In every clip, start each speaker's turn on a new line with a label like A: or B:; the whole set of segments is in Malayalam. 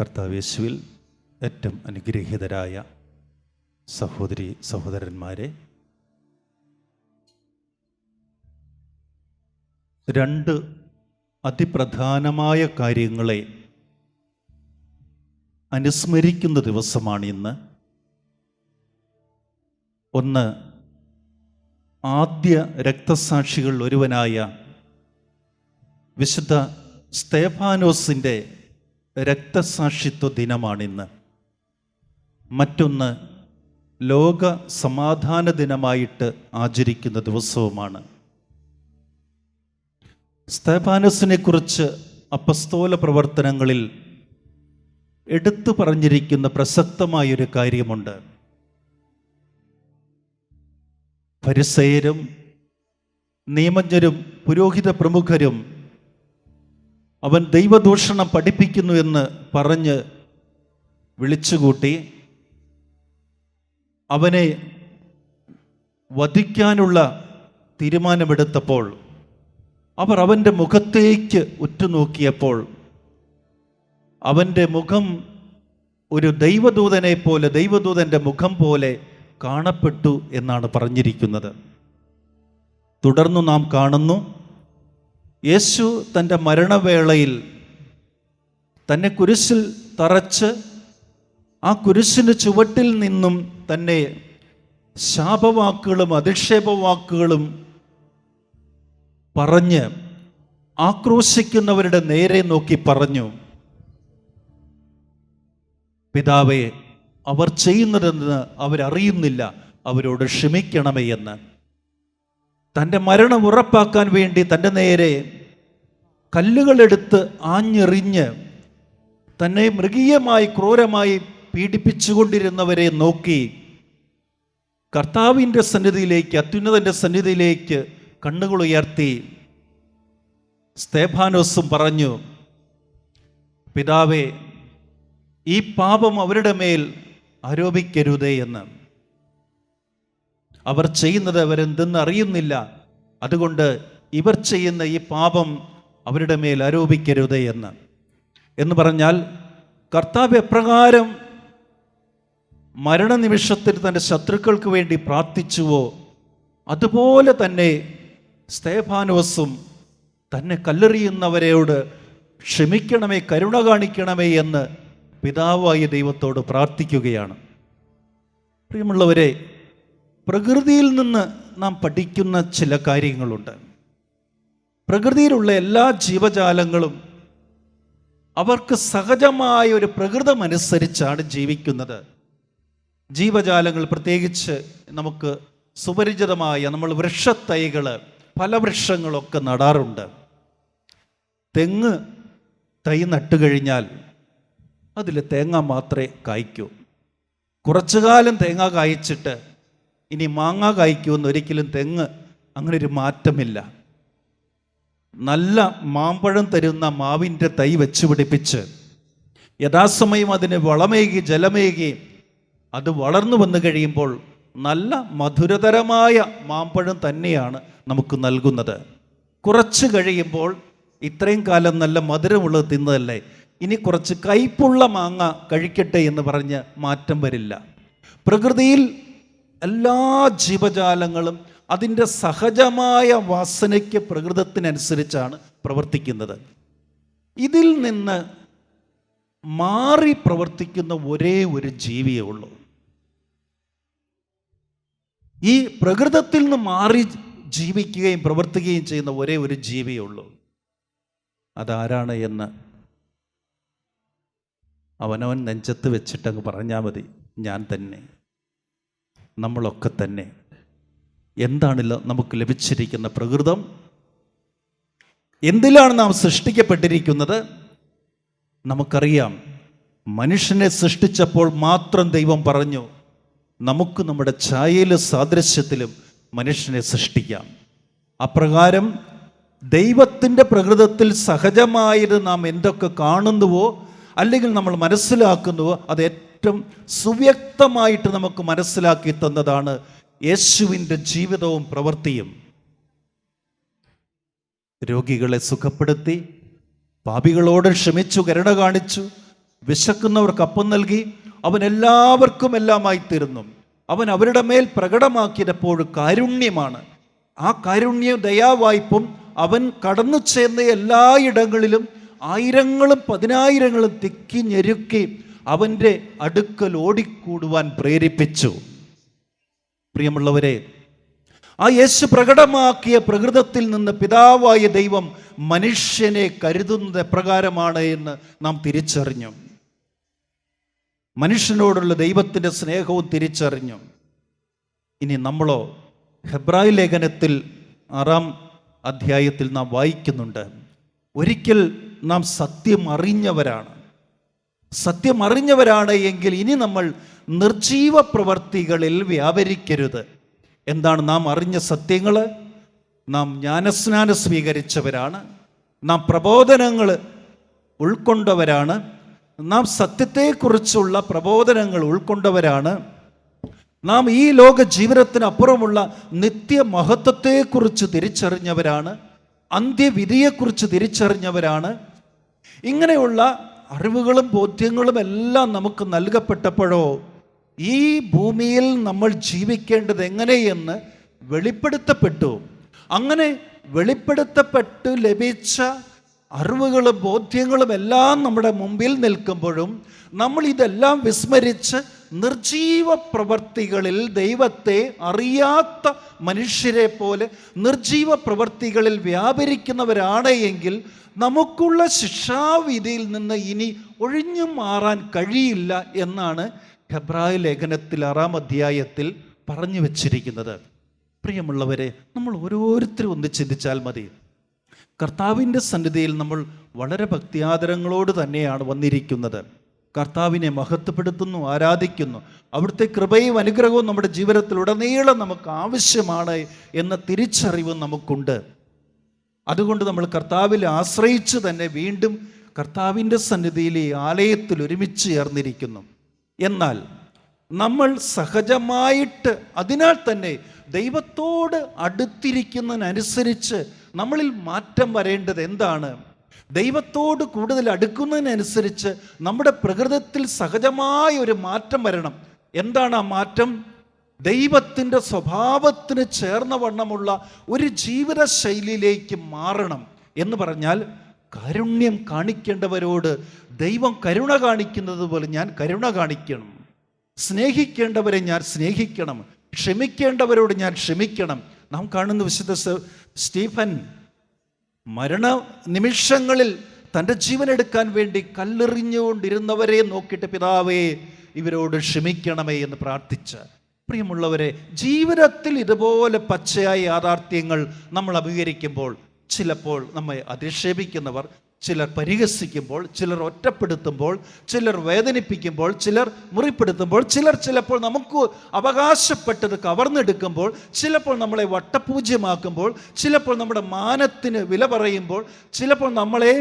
A: കർത്താവേശുവിൽ ഏറ്റവും അനുഗ്രഹീതരായ സഹോദരി സഹോദരന്മാരെ രണ്ട് അതിപ്രധാനമായ കാര്യങ്ങളെ അനുസ്മരിക്കുന്ന ദിവസമാണ് ഇന്ന്. ഒന്ന് ആദ്യ രക്തസാക്ഷികളിൽ ഒരുവനായ വിശുദ്ധ സ്തേഫാനോസിന്റെ രക്തസാക്ഷിത്വ ദിനമാണിന്ന്. മറ്റൊന്ന് ലോക സമാധാന ദിനമായിട്ട് ആചരിക്കുന്ന ദിവസവുമാണ്. സ്തേപാനസിനെ കുറിച്ച് അപ്പസ്തോല പ്രവർത്തനങ്ങളിൽ എടുത്തു പറഞ്ഞിരിക്കുന്ന പ്രസക്തമായൊരു കാര്യമുണ്ട്. പരിസയരും നിയമജ്ഞരും പുരോഹിത പ്രമുഖരും അവൻ ദൈവദൂഷണം പഠിപ്പിക്കുന്നു എന്ന് പറഞ്ഞ് വിളിച്ചുകൂട്ടി അവനെ വധിക്കാനുള്ള തീരുമാനമെടുത്തപ്പോൾ അവർ അവന്റെ മുഖത്തേക്ക് ഉറ്റുനോക്കിയപ്പോൾ അവന്റെ മുഖം ഒരു ദൈവദൂതനെ പോലെ ദൈവദൂതന്റെ മുഖം പോലെ കാണപ്പെട്ടു എന്നാണ് പറഞ്ഞിരിക്കുന്നത്. തുടർന്ന് നാം കാണുന്നു യേശു തന്റെ മരണവേളയിൽ തന്നെ കുരിശിൽ തറച്ച് ആ കുരിശിന് ചുവട്ടിൽ നിന്നും തന്നെ ശാപവാക്കുകളും അധിക്ഷേപവാക്കുകളും പറഞ്ഞ് ആക്രോശിക്കുന്നവരുടെ നേരെ നോക്കി പറഞ്ഞു പിതാവേ അവർ ചെയ്യുന്നതെന്ന് അവരറിയുന്നില്ല. അവരോട് ക്ഷമിക്കണമേ എന്ന്. തന്റെ മരണം ഉറപ്പാക്കാൻ വേണ്ടി തന്റെ നേരെ കല്ലുകളെടുത്ത് ആഞ്ഞെറിഞ്ഞ് തന്നെ മൃഗീയമായി ക്രൂരമായി പീഡിപ്പിച്ചുകൊണ്ടിരുന്നവരെ നോക്കി കർത്താവിന്റെ സന്നിധിയിലേക്ക് അത്യുന്നതന്റെ സന്നിധിയിലേക്ക് കണ്ണുകൾ ഉയർത്തി സ്തേഫാനോസും പറഞ്ഞു പിതാവേ ഈ പാപം അവരുടെ മേൽ ആരോപിക്കരുതേ എന്ന്. അവർ ചെയ്യുന്നത് അവരെന്തെന്ന് അറിയുന്നില്ല. അതുകൊണ്ട് ഇവർ ചെയ്യുന്ന ഈ പാപം അവരുടെ മേൽ ആരോപിക്കരുത് എന്ന്. എന്ന് പറഞ്ഞാൽ കർത്താവ് എപ്രകാരം മരണനിമിഷത്തിൽ തന്റെ ശത്രുക്കൾക്ക് വേണ്ടി പ്രാർത്ഥിച്ചുവോ അതുപോലെ തന്നെ സ്തേഫാനോസും തന്നെ കല്ലെറിയുന്നവരോട് ക്ഷമിക്കണമേ കരുണ കാണിക്കണമേ എന്ന് പിതാവായ ദൈവത്തോട് പ്രാർത്ഥിക്കുകയാണ്. പ്രിയമുള്ളവരെ പ്രകൃതിയിൽ നിന്ന് നാം പഠിക്കുന്ന ചില കാര്യങ്ങളുണ്ട്. പ്രകൃതിയിലുള്ള എല്ലാ ജീവജാലങ്ങളും അവർക്ക് സഹജമായ ഒരു പ്രകൃതമനുസരിച്ചാണ് ജീവിക്കുന്നത്. ജീവജാലങ്ങൾ പ്രത്യേകിച്ച് നമുക്ക് സുപരിചിതമായ നമ്മൾ വൃക്ഷത്തൈകൾ പല വൃക്ഷങ്ങളൊക്കെ നടാറുണ്ട്. തെങ്ങ് തൈ നട്ടുകഴിഞ്ഞാൽ അതിൽ തേങ്ങ മാത്രമേ കായ്ക്കൂ. കുറച്ചു കാലം തേങ്ങ കായ്ച്ചിട്ട് ഇനി മാങ്ങ കായ്ക്കുമെന്ന് ഒരിക്കലും തെങ്ങ് അങ്ങനെ ഒരു മാറ്റമില്ല. നല്ല മാമ്പഴം തരുന്ന മാവിന്റെ തൈ വെച്ച് പിടിപ്പിച്ച് യഥാസമയം അതിന് വളമേകി ജലമേകി അത് വളർന്നു വന്നു കഴിയുമ്പോൾ നല്ല മധുരതരമായ മാമ്പഴം തന്നെയാണ് നമുക്ക് നൽകുന്നത്. കുറച്ച് കഴിയുമ്പോൾ ഇത്രയും കാലം നല്ല മധുരമുള്ളത് തിന്നതല്ലേ? ഇനി കുറച്ച് കയ്പുള്ള മാങ്ങ കഴിക്കട്ടെ എന്ന് പറഞ്ഞ് മാറ്റം വരില്ല. പ്രകൃതിയിൽ എല്ലാ ജീവജാലങ്ങളും അതിന്റെ സഹജമായ വാസനയ്ക്ക് പ്രകൃതത്തിനനുസരിച്ചാണ് പ്രവർത്തിക്കുന്നത്. ഇതിൽ നിന്ന് മാറി പ്രവർത്തിക്കുന്ന ഒരേ ഒരു ജീവിയേ ഉള്ളൂ. ഈ പ്രകൃതത്തിൽ നിന്ന് മാറി ജീവിക്കുകയും പ്രവർത്തിക്കുകയും ചെയ്യുന്ന ഒരേ ഒരു ജീവിയേ ഉള്ളൂ. അതാരാണ് എന്ന് അവനവൻ നെഞ്ചത്ത് വെച്ചിട്ടങ്ങ് പറഞ്ഞാൽ മതി ഞാൻ തന്നെ. നമ്മളൊക്കെ തന്നെ. എന്താണ് നമുക്ക് ലഭിച്ചിരിക്കുന്ന പ്രകൃതം? എന്തിലാണ് നാം സൃഷ്ടിക്കപ്പെട്ടിരിക്കുന്നത്? നമുക്കറിയാം. മനുഷ്യനെ സൃഷ്ടിച്ചപ്പോൾ മാത്രം ദൈവം പറഞ്ഞു നമുക്ക് നമ്മുടെ ഛായയിലും സാദൃശ്യത്തിലും മനുഷ്യനെ സൃഷ്ടിക്കാം. അപ്രകാരം ദൈവത്തിന്റെ പ്രകൃതത്തിൽ സഹജമായിട്ട് നാം എന്തൊക്കെ കാണുന്നുവോ അല്ലെങ്കിൽ നമ്മൾ മനസ്സിലാക്കുന്നുവോ അത് ഏറ്റവും സുവ്യക്തമായിട്ട് നമുക്ക് മനസ്സിലാക്കി തന്നതാണ് യേശുവിന്റെ ജീവിതവും പ്രവൃത്തിയും. രോഗികളെ സുഖപ്പെടുത്തി പാപികളോട് ക്ഷമിച്ചു കരുണ കാണിച്ചു വിശക്കുന്നവർക്ക് അപ്പം നൽകി അവൻ എല്ലാവർക്കും എല്ലാമായി തീരുന്നു അവൻ അവരുടെ മേൽ പ്രകടമാക്കിയപ്പോൾ കാരുണ്യമാണ്. ആ കാരുണ്യ ദയാവായ്പും അവൻ കടന്നു ചെന്ന എല്ലായിടങ്ങളിലും ആയിരങ്ങളും പതിനായിരങ്ങളും തിക്കി ഞെരുക്കി അവന്റെ അടുക്കൽ ഓടിക്കൂടുവാൻ പ്രേരിപ്പിച്ചു. പ്രിയമുള്ളവരെ ആ യേശു പ്രകടമാക്കിയ പ്രകൃതത്തിൽ നിന്ന് പിതാവായ ദൈവം മനുഷ്യനെ കരുതുന്നത് എപ്രകാരമാണ് എന്ന് നാം തിരിച്ചറിഞ്ഞു. മനുഷ്യനോടുള്ള ദൈവത്തിന്റെ സ്നേഹവും തിരിച്ചറിഞ്ഞു. ഇനി നമ്മളോ ഹെബ്രായ ലേഖനത്തിൽ ആറാം അധ്യായത്തിൽ നാം വായിക്കുന്നുണ്ട്. ഒരിക്കൽ നാം സത്യം അറിഞ്ഞവരാണ്. സത്യം അറിഞ്ഞവരാണ് എങ്കിൽ ഇനി നമ്മൾ നിർജീവ പ്രവർത്തികളിൽ വ്യാപരിക്കരുത്. എന്താണ് നാം അറിഞ്ഞ സത്യങ്ങൾ? നാം ജ്ഞാനസ്നാനം സ്വീകരിച്ചവരാണ്. നാം പ്രബോധനങ്ങൾ ഉൾക്കൊണ്ടവരാണ്. നാം സത്യത്തെക്കുറിച്ചുള്ള പ്രബോധനങ്ങൾ ഉൾക്കൊണ്ടവരാണ്. നാം ഈ ലോക ജീവിതത്തിനപ്പുറമുള്ള നിത്യമഹത്വത്തെക്കുറിച്ച് തിരിച്ചറിഞ്ഞവരാണ്. അന്ത്യവിധിയെക്കുറിച്ച് തിരിച്ചറിഞ്ഞവരാണ്. ഇങ്ങനെയുള്ള അറിവുകളും ബോധ്യങ്ങളും എല്ലാം നമുക്ക് നൽകപ്പെട്ടപ്പോഴോ ഈ ഭൂമിയിൽ നമ്മൾ ജീവിക്കേണ്ടത് എങ്ങനെയെന്ന് വെളിപ്പെടുത്തപ്പെട്ടു. അങ്ങനെ വെളിപ്പെടുത്തപ്പെട്ടു ലഭിച്ച അറിവുകളും ബോധ്യങ്ങളും എല്ലാം നമ്മുടെ മുമ്പിൽ നിൽക്കുമ്പോഴും നമ്മൾ ഇതെല്ലാം വിസ്മരിച്ച് നിർജീവ പ്രവർത്തികളിൽ ദൈവത്തെ അറിയാത്ത മനുഷ്യരെ പോലെ നിർജീവ പ്രവർത്തികളിൽ വ്യാപരിക്കുന്നവരാണ് എങ്കിൽ നമുക്കുള്ള ശിക്ഷാവിധിയിൽ നിന്ന് ഇനി ഒഴിഞ്ഞു മാറാൻ കഴിയില്ല എന്നാണ് ഹെബ്രായ ലേഖനത്തിൽ ആറാം അധ്യായത്തിൽ പറഞ്ഞു വച്ചിരിക്കുന്നത്. പ്രിയമുള്ളവരെ നമ്മൾ ഓരോരുത്തരും ഒന്ന് ചിന്തിച്ചാൽ മതി. കർത്താവിന്റെ സന്നിധിയിൽ നമ്മൾ വളരെ ഭക്തിയാദരങ്ങളോട് തന്നെയാണ് വന്നിരിക്കുന്നത്. കർത്താവിനെ മഹത്വപ്പെടുത്തുന്നു ആരാധിക്കുന്നു. അവിടുത്തെ കൃപയും അനുഗ്രഹവും നമ്മുടെ ജീവിതത്തിൽ ഉടനീളം നമുക്ക് ആവശ്യമാണ് എന്ന തിരിച്ചറിവ് നമുക്കുണ്ട്. അതുകൊണ്ട് നമ്മൾ കർത്താവിൽ ആശ്രയിച്ച് തന്നെ വീണ്ടും കർത്താവിന്റെ സന്നിധിയിൽ ഈ ആലയത്തിൽ ഒരുമിച്ച് ചേർന്നിരിക്കുന്നു. എന്നാൽ നമ്മൾ സഹജമായിട്ട് അതിനാൽ തന്നെ ദൈവത്തോട് അടുത്തിരിക്കുന്നതിനനുസരിച്ച് നമ്മളിൽ മാറ്റം വരേണ്ടത് എന്താണ്? ദൈവത്തോട് കൂടുതൽ അടുക്കുന്നതിനനുസരിച്ച് നമ്മുടെ പ്രകൃതത്തിൽ സഹജമായ ഒരു മാറ്റം വരണം. എന്താണ് ആ മാറ്റം? ദൈവത്തിന്റെ സ്വഭാവത്തിന് ചേർന്ന വണ്ണമുള്ള ഒരു ജീവിത ശൈലിയിലേക്ക് മാറണം എന്ന് പറഞ്ഞാൽ കാരുണ്യം കാണിക്കേണ്ടവരോട് ദൈവം കരുണ കാണിക്കുന്നത് പോലെ ഞാൻ കരുണ കാണിക്കണം. സ്നേഹിക്കേണ്ടവരെ ഞാൻ സ്നേഹിക്കണം. ക്ഷമിക്കേണ്ടവരോട് ഞാൻ ക്ഷമിക്കണം. നാം കാണുന്ന വിശുദ്ധ സ്റ്റീഫൻ മരണ നിമിഷങ്ങളിൽ തന്റെ ജീവൻ എടുക്കാൻ വേണ്ടി കല്ലെറിഞ്ഞുകൊണ്ടിരുന്നവരെ നോക്കിയിട്ട് പിതാവേ ഇവരോട് ക്ഷമിക്കണമേ എന്ന് പ്രാർത്ഥിച്ച്. പ്രിയമുള്ളവരെ ജീവിതത്തിൽ ഇതുപോലെ പച്ചയായ യാഥാർത്ഥ്യങ്ങൾ നമ്മൾ അഭികരിക്കുമ്പോൾ ചിലപ്പോൾ നമ്മെ അധിക്ഷേപിക്കുന്നവർ ചിലർ പരിഹസിക്കുമ്പോൾ ചിലർ ഒറ്റപ്പെടുത്തുമ്പോൾ ചിലർ വേദനിപ്പിക്കുമ്പോൾ ചിലർ മുറിപ്പെടുത്തുമ്പോൾ ചിലർ ചിലപ്പോൾ നമുക്ക് അവകാശപ്പെട്ടത് കവർന്നെടുക്കുമ്പോൾ ചിലപ്പോൾ നമ്മളെ വട്ടപൂജ്യമാക്കുമ്പോൾ ചിലപ്പോൾ നമ്മുടെ മാനത്തിന് വില പറയുമ്പോൾ ചിലപ്പോൾ നമ്മളെ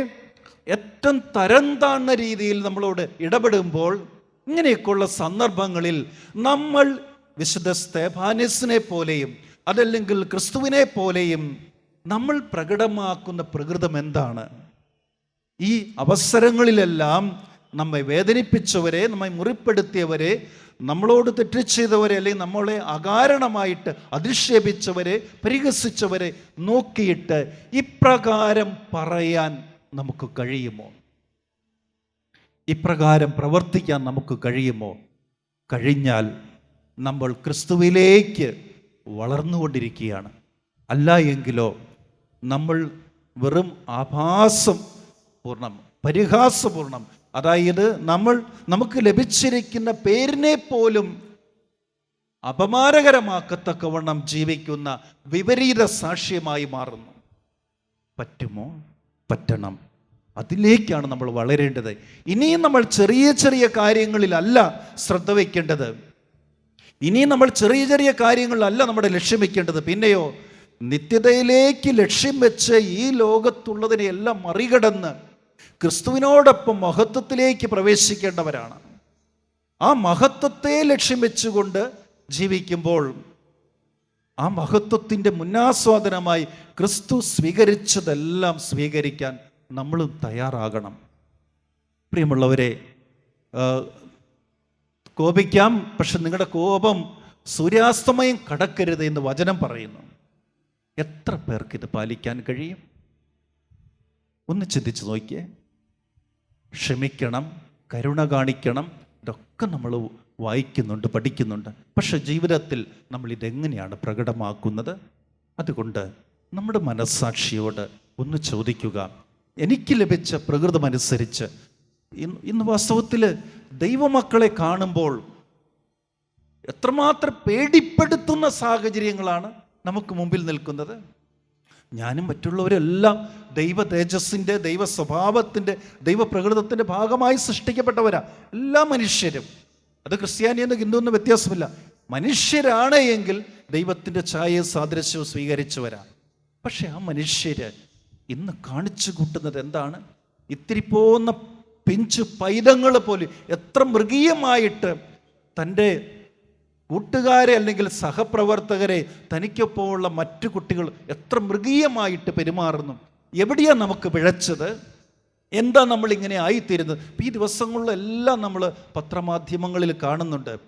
A: ഏറ്റവും തരം താഴ്ന്ന രീതിയിൽ നമ്മളോട് ഇടപെടുമ്പോൾ ഇങ്ങനെയൊക്കെയുള്ള സന്ദർഭങ്ങളിൽ നമ്മൾ വിശുദ്ധ സ്തേഫാനിസിനെ പോലെയും അതല്ലെങ്കിൽ ക്രിസ്തുവിനെ പോലെയും നമ്മൾ പ്രകടമാക്കുന്ന പ്രകൃതം എന്താണ്? ഈ അവസരങ്ങളിലെല്ലാം നമ്മെ വേദനിപ്പിച്ചവരെ നമ്മെ മുറിപ്പെടുത്തിയവരെ നമ്മളോട് തെറ്റ് ചെയ്തവരെ അല്ലെങ്കിൽ നമ്മളെ അകാരണമായിട്ട് അധിക്ഷേപിച്ചവരെ പരിഹസിച്ചവരെ നോക്കിയിട്ട് ഇപ്രകാരം പറയാൻ നമുക്ക് കഴിയുമോ? ഇപ്രകാരം പ്രവർത്തിക്കാൻ നമുക്ക് കഴിയുമോ? കഴിഞ്ഞാൽ നമ്മൾ ക്രിസ്തുവിലേക്ക് വളർന്നുകൊണ്ടിരിക്കുകയാണ്. അല്ല എങ്കിലോ നമ്മൾ വെറും ആഭാസം പൂർണം പരിഹാസപൂർണം. അതായത് നമ്മൾ നമുക്ക് ലഭിച്ചിരിക്കുന്ന പേരിനെ പോലും അപമാനകരമാക്കത്തക്കവണ്ണം ജീവിക്കുന്ന വിപരീത സാക്ഷ്യമായി മാറുന്നു. പറ്റുമോ? പറ്റണം. അതിലേക്കാണ് നമ്മൾ വളരേണ്ടത്. ഇനിയും നമ്മൾ ചെറിയ ചെറിയ കാര്യങ്ങളിലല്ല ശ്രദ്ധ വയ്ക്കേണ്ടത് ഇനിയും നമ്മൾ ചെറിയ ചെറിയ കാര്യങ്ങളിലല്ല നമ്മുടെ ലക്ഷ്യം വയ്ക്കേണ്ടത് പിന്നെയോ നിത്യതയിലേക്ക് ലക്ഷ്യം വെച്ച് ഈ ലോകത്തുള്ളതിനെയെല്ലാം മറികടന്ന് ക്രിസ്തുവിനോടൊപ്പം മഹത്വത്തിലേക്ക് പ്രവേശിക്കേണ്ടവരാണ്. ആ മഹത്വത്തെ ലക്ഷ്യം വെച്ചുകൊണ്ട് ജീവിക്കുമ്പോൾ ആ മഹത്വത്തിന്റെ മുന്നാസ്വാദനമായി ക്രിസ്തു സ്വീകരിച്ചതെല്ലാം സ്വീകരിക്കാൻ നമ്മളും തയ്യാറാകണം. പ്രിയമുള്ളവരെ കോപിക്കാം പക്ഷെ നിങ്ങളുടെ കോപം സൂര്യാസ്തമയം കടക്കരുത് എന്ന് വചനം പറയുന്നു. എത്ര പേർക്ക് ഇത് പാലിക്കാൻ കഴിയും? ഒന്ന് ചിന്തിച്ച് നോക്കിയേ. ക്ഷമിക്കണം കരുണ കാണിക്കണം ഇതൊക്കെ നമ്മൾ വായിക്കുന്നുണ്ട് പഠിക്കുന്നുണ്ട്. പക്ഷെ ജീവിതത്തിൽ നമ്മൾ ഇതെങ്ങനെയാണ് പ്രകടമാക്കുന്നത്? അതുകൊണ്ട് നമ്മുടെ മനസ്സാക്ഷിയോട് ഒന്ന് ചോദിക്കുക. എനിക്ക് ലഭിച്ച പ്രകൃതമനുസരിച്ച് ഇന്ന് ഇന്ന് വാസ്തവത്തിൽ ദൈവമക്കളെ കാണുമ്പോൾ എത്രമാത്രം പേടിപ്പെടുത്തുന്ന സാഹചര്യങ്ങളാണ് നമുക്ക് മുമ്പിൽ നിൽക്കുന്നത്? ഞാനും മറ്റുള്ളവരെല്ലാം ദൈവ തേജസ്സിന്റെ ദൈവ സ്വഭാവത്തിന്റെ ദൈവപ്രകൃതത്തിന്റെ ഭാഗമായി സൃഷ്ടിക്കപ്പെട്ടവരാ. എല്ലാ മനുഷ്യരും. അത് ക്രിസ്ത്യാനി എന്ന് ഹിന്ദു എന്ന് വ്യത്യാസമില്ല. മനുഷ്യരാണ് എങ്കിൽ ദൈവത്തിന്റെ ഛായയും സാദൃശ്യവും സ്വീകരിച്ചവരാ. പക്ഷെ ആ മനുഷ്യര് ഇന്ന് കാണിച്ചു കൂട്ടുന്നത് എന്താണ്? ഇത്തിരി പോകുന്ന പിഞ്ചു പൈതങ്ങൾ പോലും എത്ര മൃഗീയമായിട്ട് തന്റെ കൂട്ടുകാരെ അല്ലെങ്കിൽ സഹപ്രവർത്തകരെ തനിക്കൊപ്പമുള്ള മറ്റു കുട്ടികൾ എത്ര മൃഗീയമായിട്ട് പെരുമാറുന്നു. എവിടെയാണ് നമുക്ക് പിഴച്ചത്? എന്താ നമ്മൾ ഇങ്ങനെ ആയിത്തീരുന്നത് ഈ ദിവസങ്ങളിലെല്ലാം നമ്മൾ പത്രമാധ്യമങ്ങളിൽ കാണുന്നുണ്ട്.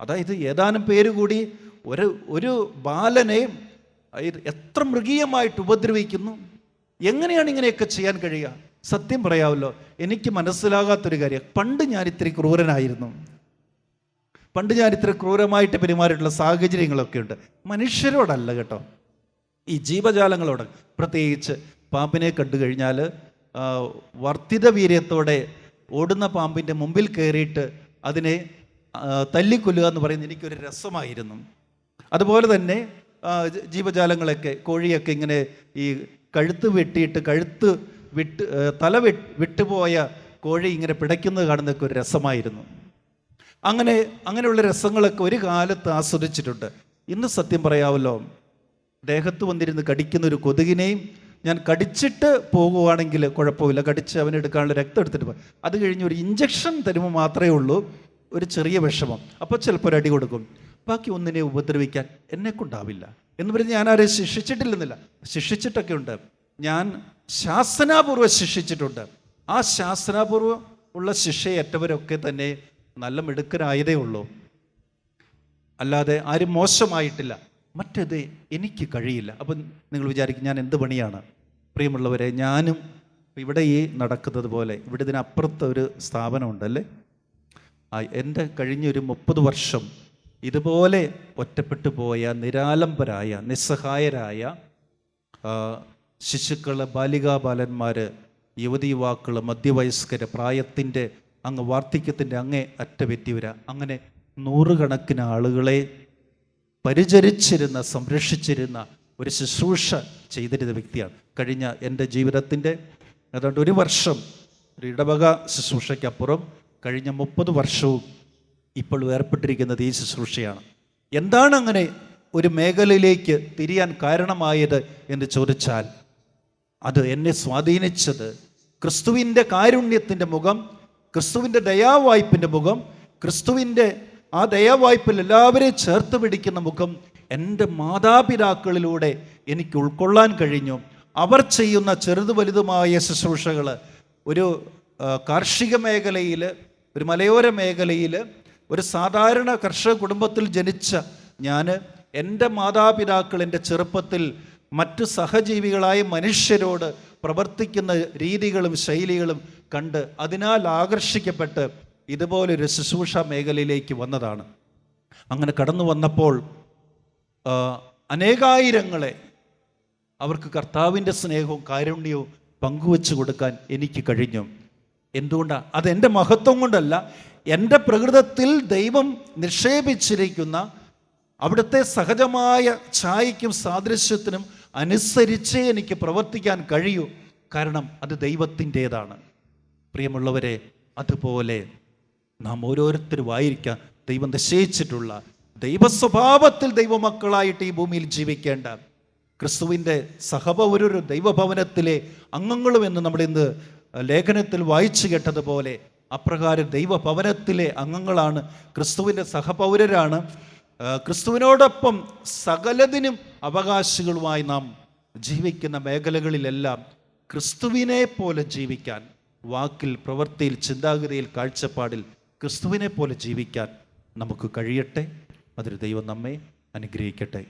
A: അതായത് ഏതാനും പേര് കൂടി ഒരു ഒരു ബാലനെ എത്ര മൃഗീയമായിട്ട് ഉപദ്രവിക്കുന്നു? എങ്ങനെയാണ് ഇങ്ങനെയൊക്കെ ചെയ്യാൻ കഴിയുക? സത്യം പറയാമല്ലോ. എനിക്ക് മനസ്സിലാകാത്തൊരു കാര്യം. പണ്ട് ഞാൻ ഇത്തിരി ക്രൂരനായിരുന്നു. പണ്ട് ഞാൻ ഇത്ര ക്രൂരമായിട്ട് പെരുമാറിയിട്ടുള്ള സാഹചര്യങ്ങളൊക്കെ ഉണ്ട്. മനുഷ്യരോടല്ല കേട്ടോ. ഈ ജീവജാലങ്ങളോട് പ്രത്യേകിച്ച് പാമ്പിനെ കണ്ടു കഴിഞ്ഞാൽ വർദ്ധിത വീര്യത്തോടെ ഓടുന്ന പാമ്പിന്റെ മുമ്പിൽ കയറിയിട്ട് അതിനെ തല്ലിക്കൊല്ലുക എന്ന് പറയുന്നത് എനിക്കൊരു രസമായിരുന്നു. അതുപോലെ തന്നെ ജീവജാലങ്ങളൊക്കെ കോഴിയൊക്കെ ഇങ്ങനെ ഈ കഴുത്ത് വെട്ടിയിട്ട് കഴുത്ത് വിട്ട് തല വിട്ട് വിട്ടുപോയ കോഴി ഇങ്ങനെ പിടയ്ക്കുന്നത് കാണുന്നതൊക്കെ ഒരു രസമായിരുന്നു. അങ്ങനെ അങ്ങനെയുള്ള രസങ്ങളൊക്കെ ഒരു കാലത്ത് ആസ്വദിച്ചിട്ടുണ്ട്. ഇന്ന് സത്യം പറയാമല്ലോ. ദേഹത്ത് വന്നിരുന്ന് കടിക്കുന്ന ഒരു കൊതുകിനെയും ഞാൻ കടിച്ചിട്ട് പോകുവാണെങ്കിൽ കുഴപ്പമില്ല. കടിച്ച് അവനെടുക്കാനുള്ള രക്തം എടുത്തിട്ട് പോകും അത് കഴിഞ്ഞ് ഒരു ഇഞ്ചക്ഷൻ തരുമ്പോൾ മാത്രമേ ഉള്ളൂ. ഒരു ചെറിയ വിഷമം. അപ്പോൾ ചിലപ്പോൾ ഒരു അടി കൊടുക്കും. ബാക്കി ഒന്നിനെ ഉപദ്രവിക്കാൻ എന്നെ കൊണ്ടാവില്ല എന്ന് പറഞ്ഞ് ഞാൻ ആരെ ശിക്ഷിച്ചിട്ടില്ലെന്നില്ല. ശിക്ഷിച്ചിട്ടൊക്കെ ഉണ്ട് ഞാൻ ശാസനാപൂർവം ശിക്ഷിച്ചിട്ടുണ്ട്. ആ ശാസനാപൂർവം ഉള്ള ശിക്ഷയേറ്റവരൊക്കെ തന്നെ നല്ല മിടുക്കരായതേ ഉള്ളൂ. അല്ലാതെ ആരും മോശമായിട്ടില്ല. മറ്റേത് എനിക്ക് കഴിയില്ല. അപ്പം നിങ്ങൾ വിചാരിക്കും ഞാൻ എന്ത് പണിയാണ്? പ്രിയമുള്ളവരെ ഞാനും ഇവിടെ ഈ നടക്കുന്നത് പോലെ ഇവിടെ ഇതിനപ്പുറത്ത് ഒരു സ്ഥാപനമുണ്ടല്ലേ എന്റെ കഴിഞ്ഞൊരു മുപ്പത് വർഷം ഇതുപോലെ ഒറ്റപ്പെട്ടു പോയ നിരാലംബരായ നിസ്സഹായരായ ശിശുക്കൾ ബാലികാ ബാലന്മാർ യുവതി യുവാക്കൾ മധ്യവയസ്കർ പ്രായത്തിന്റെ അങ്ങ് വാർദ്ധക്യത്തിന്റെ അങ്ങേ അറ്റമെത്തിയവര അങ്ങനെ നൂറുകണക്കിന് ആളുകളെ പരിചരിച്ചിരുന്ന സംരക്ഷിച്ചിരുന്ന ഒരു ശുശ്രൂഷ ചെയ്തിരുന്ന വ്യക്തിയാണ്. കഴിഞ്ഞ എന്റെ ജീവിതത്തിന്റെ ഏതാണ്ട് ഒരു വർഷം ഒരു ഇടവക ശുശ്രൂഷയ്ക്കപ്പുറം കഴിഞ്ഞ മുപ്പത് വർഷവും ഇപ്പോൾ ഏർപ്പെട്ടിരിക്കുന്നത് ഈ ശുശ്രൂഷയാണ്. എന്താണ് അങ്ങനെ ഒരു മേഖലയിലേക്ക് തിരിയാൻ കാരണമായത് എന്ന് ചോദിച്ചാൽ അത് എന്നെ സ്വാധീനിച്ചത് ക്രിസ്തുവിന്റെ കാരുണ്യത്തിന്റെ മുഖം ക്രിസ്തുവിന്റെ ദയാവായ്പിന്റെ മുഖം ക്രിസ്തുവിന്റെ ആ ദയാവായ്പിൽ എല്ലാവരെയും ചേർത്ത് പിടിക്കുന്ന മുഖം എന്റെ മാതാപിതാക്കളിലൂടെ എനിക്ക് ഉൾക്കൊള്ളാൻ കഴിഞ്ഞു. അവർ ചെയ്യുന്ന ചെറുതു വലുതുമായ ശുശ്രൂഷകൾ ഒരു കാർഷിക മേഖലയിൽ ഒരു മലയോര മേഖലയിൽ ഒരു സാധാരണ കർഷക കുടുംബത്തിൽ ജനിച്ച ഞാൻ എന്റെ മാതാപിതാക്കൾ എന്റെ ചെറുപ്പത്തിൽ മറ്റു സഹജീവികളായ മനുഷ്യരോട് പ്രവർത്തിക്കുന്ന രീതികളും ശൈലികളും കണ്ട് അതിനാൽ ആകർഷിക്കപ്പെട്ട് ഇതുപോലൊരു ശുശ്രൂഷ മേഖലയിലേക്ക് വന്നതാണ്. അങ്ങനെ കടന്നു വന്നപ്പോൾ അനേകായിരങ്ങളെ അവർക്ക് കർത്താവിന്റെ സ്നേഹവും കാരുണ്യവും പങ്കുവെച്ചു കൊടുക്കാൻ എനിക്ക് കഴിഞ്ഞു. എന്തുകൊണ്ടാണ് അത് എന്റെ മഹത്വം കൊണ്ടല്ല എന്റെ പ്രകൃതത്തിൽ ദൈവം നിക്ഷേപിച്ചിരിക്കുന്ന അവിടുത്തെ സഹജമായ ഛായയ്ക്കും സാദൃശ്യത്തിനും അനുസരിച്ചേ എനിക്ക് പ്രവർത്തിക്കാൻ കഴിയൂ. കാരണം അത് ദൈവത്തിന്റേതാണ്. പ്രിയമുള്ളവരെ അതുപോലെ നാം ഓരോരുത്തരും ആയിരിക്കാം ദൈവം നിശ്ചയിച്ചിട്ടുള്ള ദൈവസ്വഭാവത്തിൽ ദൈവമക്കളായിട്ട് ഈ ഭൂമിയിൽ ജീവിക്കേണ്ട. ക്രിസ്തുവിന്റെ സഹപൗരൊരു ദൈവഭവനത്തിലെ അംഗങ്ങളും എന്ന് നമ്മൾ ഇന്ന് ലേഖനത്തിൽ വായിച്ചു കേട്ടതുപോലെ അപ്രകാരം ദൈവഭവനത്തിലെ അംഗങ്ങളാണ് ക്രിസ്തുവിന്റെ സഹപൗരരാണ്. ക്രിസ്തുവിനോടൊപ്പം സകലതിനും അവകാശികളുമായി നാം ജീവിക്കുന്ന മേഖലകളിലെല്ലാം ക്രിസ്തുവിനെ പോലെ ജീവിക്കാൻ വാക്കിൽ പ്രവൃത്തിയിൽ ചിന്താഗതിയിൽ കാഴ്ചപ്പാടിൽ ക്രിസ്തുവിനെ പോലെ ജീവിക്കാൻ നമുക്ക് കഴിയട്ടെ. അതിന് ദൈവം നമ്മെ അനുഗ്രഹിക്കട്ടെ.